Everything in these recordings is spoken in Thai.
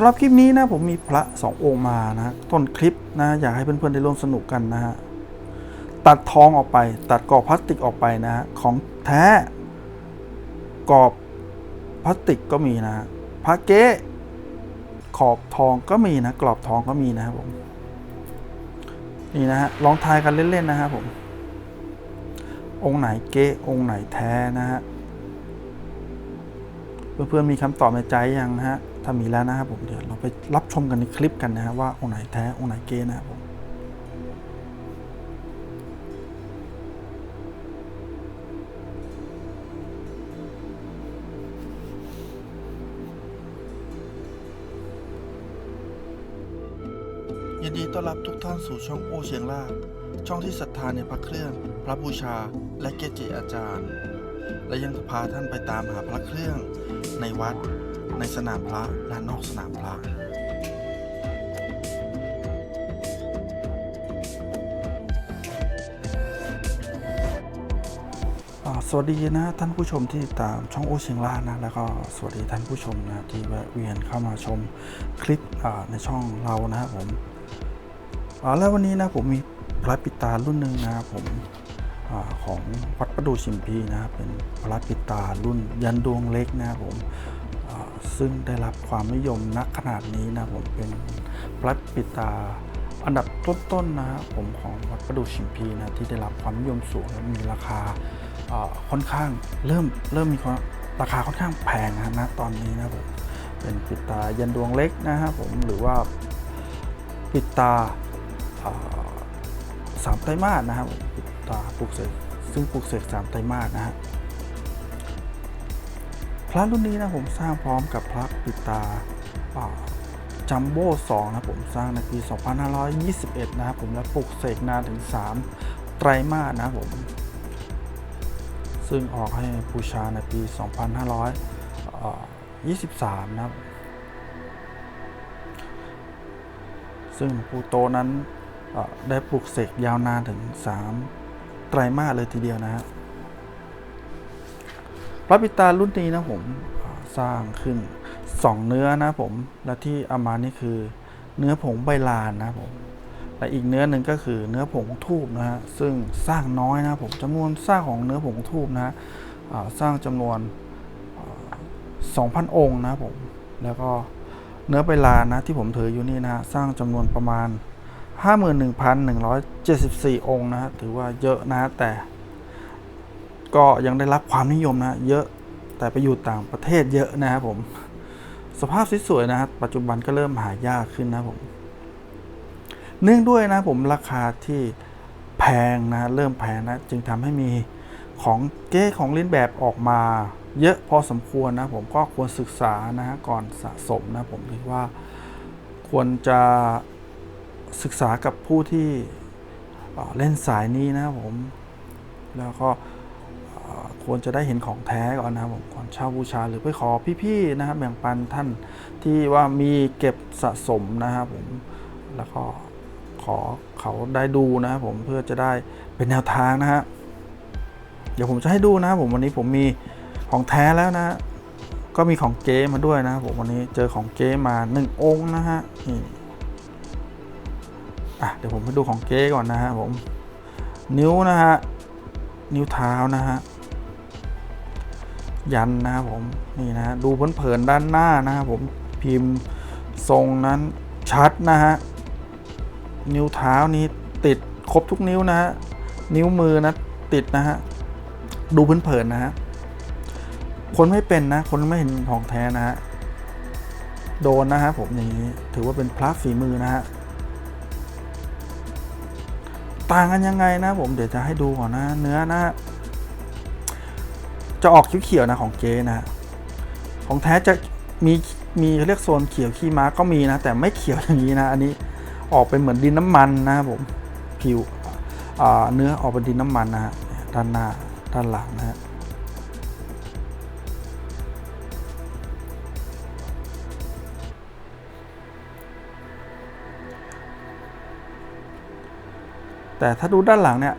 ำหรับคลิปนี้นะผมมีพระสององค์มานะต้นคลิปนะอยากให้เพื่อนๆได้ร่วมสนุกกันนะฮะตัดทองออกไป ตัดกรอบพลาสติกออกไปนะฮะของแท้กรอบพลาสติกก็มีนะฮะพระเก๊ขอบทองก็มีนะ กรอบทองก็มีนะครับผมนี่นะฮะลองทายกันเล่นๆนะครับผม องค์ไหนเก๊องค์ไหนแท้นะฮะเพื่อนๆมีคำตอบในใจยังนะฮะ ถ้ามีแล้วนะครับผมเดี๋ยวเราไปรับชมกันในคลิปกันนะฮะว่าองค์ไหนแท้องค์ไหนเก๊นะครับผมยินดีต้อนรับทุกท่านสู่ช่องโอเชียงล่าช่องที่ศรัทธาในพระเครื่อง พระบูชา และเกจิอาจารย์ และยังจะพาท่านไปตามหาพระเครื่องในวัด ในสนามพระและนอกสนามพระสวัสดีนะท่านผู้ชมที่ตามช่องโอเชียงล่านะแล้วก็สวัสดีท่านผู้ชมนะที่แวะเวียนเข้ามาชมคลิปในช่องเรานะครับผมแล้ววันนี้นะผมมีพระปิตารุ่นหนึ่งนะครับผมอของวัดประดูชิมพีนะเป็นพระปิตารุ่นยันดวงเล็กนะครับผม ซึ่งได้รับความนิยมนักขนาดนี้นะผมเป็นพระปิตาอันดับต้นๆนะผมของวัดประดูชิมพีนะที่ได้รับความนิยมสูงและมีราคาค่อนข้างเริ่มเริ่มมีราคาค่อนข้างแพงนะตอนนี้นะผมเป็นปิดตายันดวงเล็กนะครับผมหรือว่าปิดตาสามไตรมาสนะครับปิดตาปลูกเสกซึ่งปลูกเสกสามไตรมาสนะฮะ พระรุ่นนี้นะผมสร้างพร้อมกับพระปิตาจัมโบ้สองนะผมสร้างในปี 2521 นะครับผมและปลูกเสกนานถึง 3 ไตรมาสนะผม ซึ่งออกให้บูชาในปี 2523 นะครับ ซึ่งปูโตนั้นได้ปลูกเสกยาวนานถึง 3 ไตรมาสเลยทีเดียวนะฮะ พระปิตารุ่นนี้นะผมสร้างขึ้น2เนื้อนะผม และที่เอามานี่คือ เนื้อผงใบลานนะผมและอีกเนื้อหนึ่งก็คือเนื้อผงทูบนะฮะซึ่งสร้างน้อยนะผมจำนวนสร้างของเนื้อผงทูบนะฮะสร้างจำนวนอ่า2,000 องค์นะผมแล้วก็เนื้อใบลานนะที่ผมถืออยู่นี่นะฮะสร้างจำนวนประมาณ 51,174 องค์นะฮะถือว่าเยอะนะแต่ ก็ยังได้รับความนิยมนะ เยอะแต่ไปอยู่ต่างประเทศเยอะนะครับผม สภาพสวยๆนะฮะปัจจุบันก็เริ่มหายากขึ้นนะผม เนื่องด้วยนะผมราคาที่แพงนะเริ่มแพงนะ จึงทำให้มีของเก้ของเล่นแบบออกมาเยอะพอสมควรนะผมก็ควรศึกษานะฮะก่อนสะสมนะผมคิดว่าควรจะศึกษากับผู้ที่เเล่นสายนี้นะผม แล้วก็ ควรจะได้เห็นของแท้ก่อนนะครับผมก่อนเช่าบูชาหรือไปขอพี่ๆนะครับแบ่งปันท่านที่ว่ามีเก็บสะสมนะครับผมแล้วก็ขอเขาได้ดูนะครับผมเพื่อจะได้เป็นแนวทางนะฮะเดี๋ยวผมจะให้ดูนะผมวันนี้ผมมีของแท้แล้วนะก็มีของเก๊มาด้วยนะผมวันนี้เจอของเก๊มาหนึ่งองค์นะฮะนี่อะเดี๋ยวผมให้ดูของเก๊ก่อนนะฮะผมนิ้วนะฮะนิ้วเท้านะฮะ ยันนะครับผมนี่นะดูเผินๆด้านหน้านะครับผมพิมพ์ทรงนั้นชัดนะฮะนิ้วเท้านี้ติดครบทุกนิ้วนะฮะนิ้วมือนะติดนะฮะดูเผินๆนะฮะคนไม่เป็นนะ คนไม่เห็นของแท้นะฮะโดนนะฮะผมอย่างนี้ถือว่าเป็นพระฝีมือนะฮะต่างกันยังไงนะผมเดี๋ยวจะให้ดูก่อนนะ เนื้อนะฮะ จะออกเขียวๆนะของเจนะฮะของแท้จะมีมีเรียกโซนเขียวขี้ม้าก็มีนะ แต่ไม่เขียวอย่างนี้นะ อันนี้ออกเป็นเหมือนดินน้ำมันนะครับผมผิวเนื้อออกเป็นดินน้ำมันนะฮะด้านหน้าด้านหลังนะฮะแต่ถ้าดูด้านหลังเนี่ย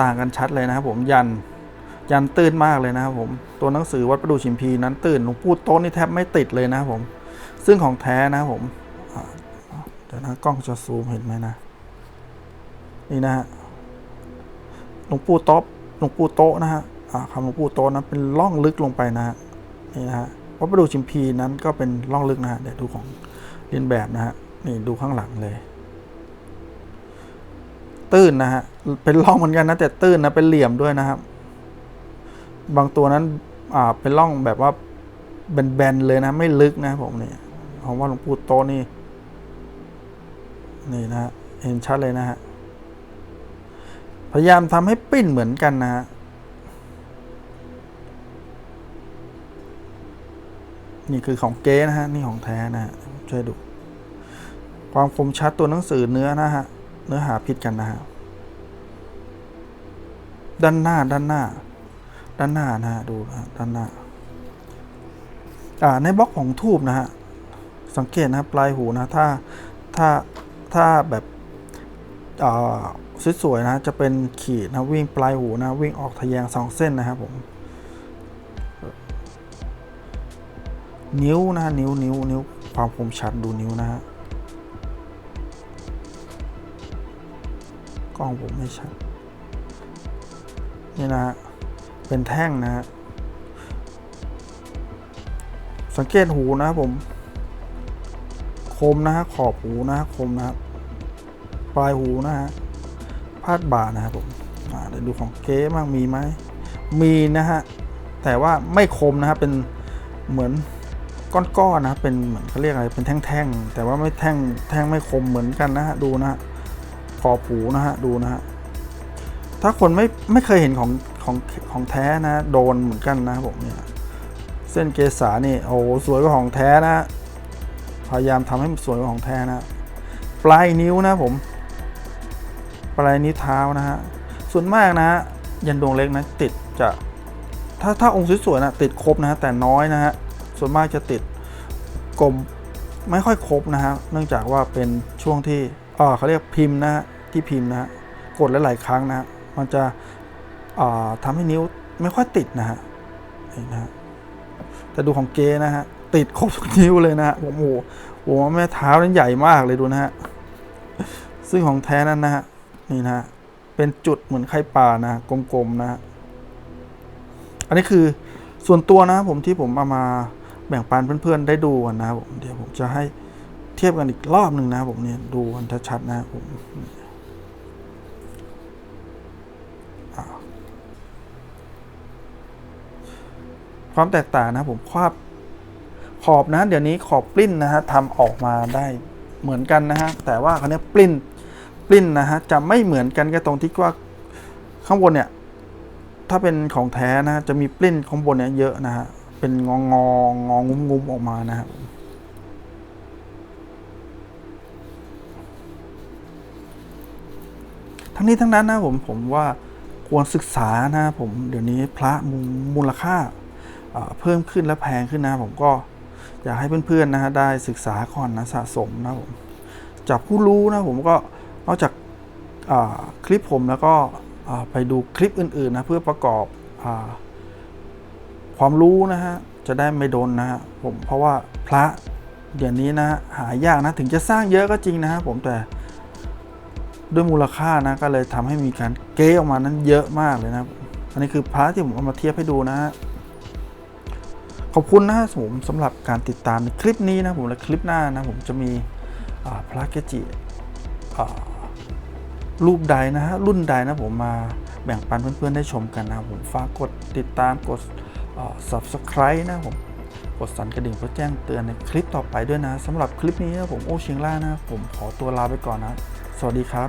ต่างกันชัดเลยนะครับผมยัน ยันตื้นมากเลยนะครับผม ตัวหนังสือวัดประดูชิมพีนั้นตื้นหลวงปู่โต๊ะนี่แทบไม่ติดเลยนะครับผม ซึ่งของแท้นะครับผมเดี๋ยวนะกล้องจะซูมเห็นไหมนะ นี่นะฮะหลวงปู่โต๊ะหลวงปู่โต๊ะนะฮะคำหลวงปู่โต๊ะนั้นเป็นร่องลึกลงไปนะฮะนี่นะฮะวัดประดูชิมพีนั้นก็เป็นร่องลึกนะฮะเดี๋ยวดูของเรียนแบบนะฮะนี่ดูข้างหลังเลย ตื้นนะฮะเป็นร่องเหมือนกันนะแต่ตื้นนะเป็นเหลี่ยมด้วยนะครับ บางตัวนั้นอ่าเป็นร่องแบบว่าแบนๆเลยนะ ไม่ลึกนะผมเนี่ยเพราะว่าหลวงปู่โตนี่ นี่นะ เห็นชัดเลยนะฮะ พยายามทำให้ปิ้นเหมือนกันนะฮะนี่คือของเก๊นะฮะ นี่ของแท้นะฮะช่วยดู ความคมชัดตัวหนังสือเนื้อนะฮะ เนื้อหาผิดกันนะฮะ ด้านหน้าด้านหน้า ด้านหน้านะฮะดูนะด้านหน้าอ่าในบล็อกของทูบนะฮะสังเกตนะปลายหูนะถ้าถ้าถ้าแบบอ่าสวยๆนะจะเป็นขีดนะวิ่งปลายหูนะวิ่งออกทะแยงสองเส้นนะครับผมนิ้วนะฮะนิ้วนิ้วนิ้วความคมชัดดูนิ้วนะฮะกล้องผมไม่ชัดนี่นะฮะ เป็นแท่งนะฮะสังเกตหูนะครับผม คมนะฮะขอบหูนะฮะคมนะครับปลายหูนะฮะพาดบ่านะครับผมอ่าเดี๋ยวดูของเก๊บ้างมีไหมมีนะฮะแต่ว่าไม่คมนะครับเป็นเหมือนก้อนๆนะครับเป็นเหมือนเขาเรียกอะไรเป็นแท่งๆแต่ว่าไม่แท่งแท่งไม่คมเหมือนกันนะฮะดูนะฮะขอบหูนะฮะดูนะฮะถ้าคนไม่ไม่เคยเห็นของ ของของแท้นะ โดนเหมือนกันนะผมเนี่ยเส้นเกษานี่โอ้โหสวยกว่าของแท้นะ พยายามทำให้มันสวยกว่าของแท้นะ ปลายนิ้วนะผม ปลายนิ้วเท้านะฮะส่วนมากนะยันดวงเล็กนะติดจะถ้าถ้าองค์สวยๆนะติดครบนะฮะแต่น้อยนะฮะส่วนมากจะติดกลมไม่ค่อยครบนะฮะเนื่องจากว่าเป็นช่วงที่อ่าเขาเรียกพิมพ์นะฮะที่พิมพ์นะฮะกดหลายๆครั้งนะฮะมันจะ ทำให้นิ้วไม่ค่อยติดนะฮะนี่นะฮะแต่ดูของเกนะฮะ ติดครบทุกนิ้วเลยนะฮะโอ้โหโอ้โหแม่เท้านั้นใหญ่มากเลยดูนะฮะ ซึ่งของแท้นั้นนะฮะ นี่นะฮะ เป็นจุดเหมือนไข่ปลานะ กลมๆนะฮะ อันนี้คือส่วนตัวนะผมที่ผมเอามาแบ่งปันเพื่อนๆได้ดูกันนะครับผมเดี๋ยวผมจะให้เทียบกันอีกรอบหนึ่งนะครับผมเนี่ยดูกันชัดๆนะครับผม ความแตกต่างนะผมขอบขอบนะ เดี๋ยวนี้ขอบปลิ้นนะฮะทำออกมาได้เหมือนกันนะฮะแต่ว่าคราวนี้ยปลิ้นปลิ้นนะฮะจะไม่เหมือนกันก็ตรงที่ว่าข้างบนเนี่ย ถ้าเป็นของแท้นะจะมีปลิ้นข้างบนเนี่ยเยอะนะฮะเป็นงองงงองุ้มงุ้มๆออกมานะครับทั้งนี้ทั้งนั้นนะผมผมว่าควรศึกษานะผมเดี๋ยวนี้พระมูลค่า เพิ่มขึ้นและแพงขึ้นนะผมก็อยากให้เพื่อนๆนะฮะได้ศึกษาก่อนนะสะสมนะผมจากผู้รู้นะผมก็นอกจากาคลิปผมแล้วก็ไปดูคลิปอื่นๆนะเพื่อประกอบอความรู้นะฮะจะได้ไม่โดนนะฮะผมเพราะว่าพระเดี๋ยวนี้นะหายากนะถึงจะสร้างเยอะก็จริงนะฮะผมแต่ด้วยมูลค่านะก็เลยทำให้มีการเก้ออกมานั้นเยอะมากเลยนะอันนี้คือพระที่ผมเอามาเทียบให้ดูนะฮะ ขอบคุณนะผมสำหรับการติดตามในคลิปนี้นะผมและคลิปหน้านะผมจะมีอ่าพระเกจิรูปใดนะฮะรุ่นใดนะผมมาแบ่งปันเพื่อนๆได้ชมกันนะผมฝากกดติดตามกด subscribe นะผมกดสั่นกระดิ่งเพื่อแจ้งเตือนในคลิปต่อไปด้วยนะสำหรับคลิปนี้นะผมโอเชียงล่านะผมขอตัวลาไปก่อนนะ สวัสดีครับ